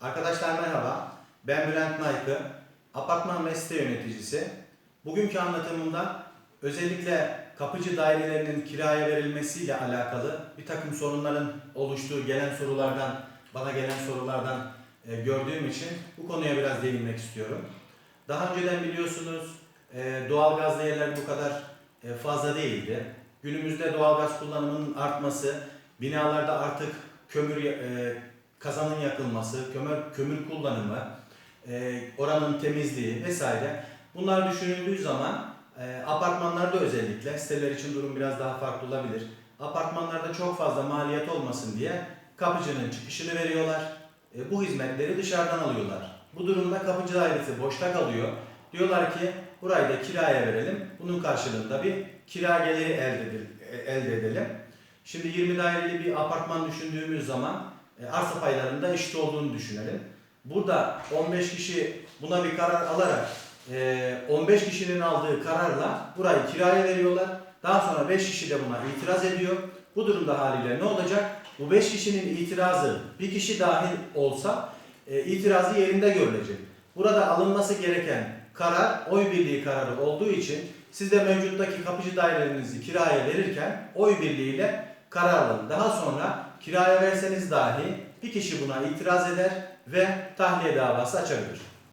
Arkadaşlar merhaba. Ben Bülent Naykı. Apartman ve yöneticisi. Bugünkü anlatımımda özellikle kapıcı dairelerinin kiraya verilmesiyle alakalı bir takım sorunların oluştuğu gelen sorulardan, bana gelen sorulardan e, gördüğüm için bu konuya biraz değinmek istiyorum. Daha önceden biliyorsunuz e, doğalgaz değerleri bu kadar e, fazla değildi. Günümüzde doğalgaz kullanımının artması, binalarda artık kömür kazanın yakılması, kömür kömür kullanımı, e, oranın temizliği vesaire bunlar düşünüldüğü zaman e, apartmanlarda özellikle siteler için durum biraz daha farklı olabilir. Apartmanlarda çok fazla maliyet olmasın diye kapıcının çıkışını veriyorlar. E, bu hizmetleri dışarıdan alıyorlar. Bu durumda kapıcı dairesi boşta kalıyor. Diyorlar ki burayı da kiraya verelim. Bunun karşılığında bir kira geliri elde. Elde edelim. Şimdi 20 daireli bir apartman düşündüğümüz zaman e, arsa paylarında eşit olduğunu düşünelim. Burada 15 kişi buna bir karar alarak e, 15 kişinin aldığı kararla burayı kiraya veriyorlar. Daha sonra 5 kişi de buna itiraz ediyor. Bu durumda haliyle ne olacak? Bu 5 kişinin itirazı bir kişi dahil olsa e, itirazı yerinde görülecek. Burada alınması gereken karar oy birliği kararı olduğu için siz de mevcuttaki kapıcı dairelerinizi kiraya verirken oy birliğiyle karar alın. Daha sonra kiraya verseniz dahi bir kişi buna itiraz eder ve tahliye davası açabilir.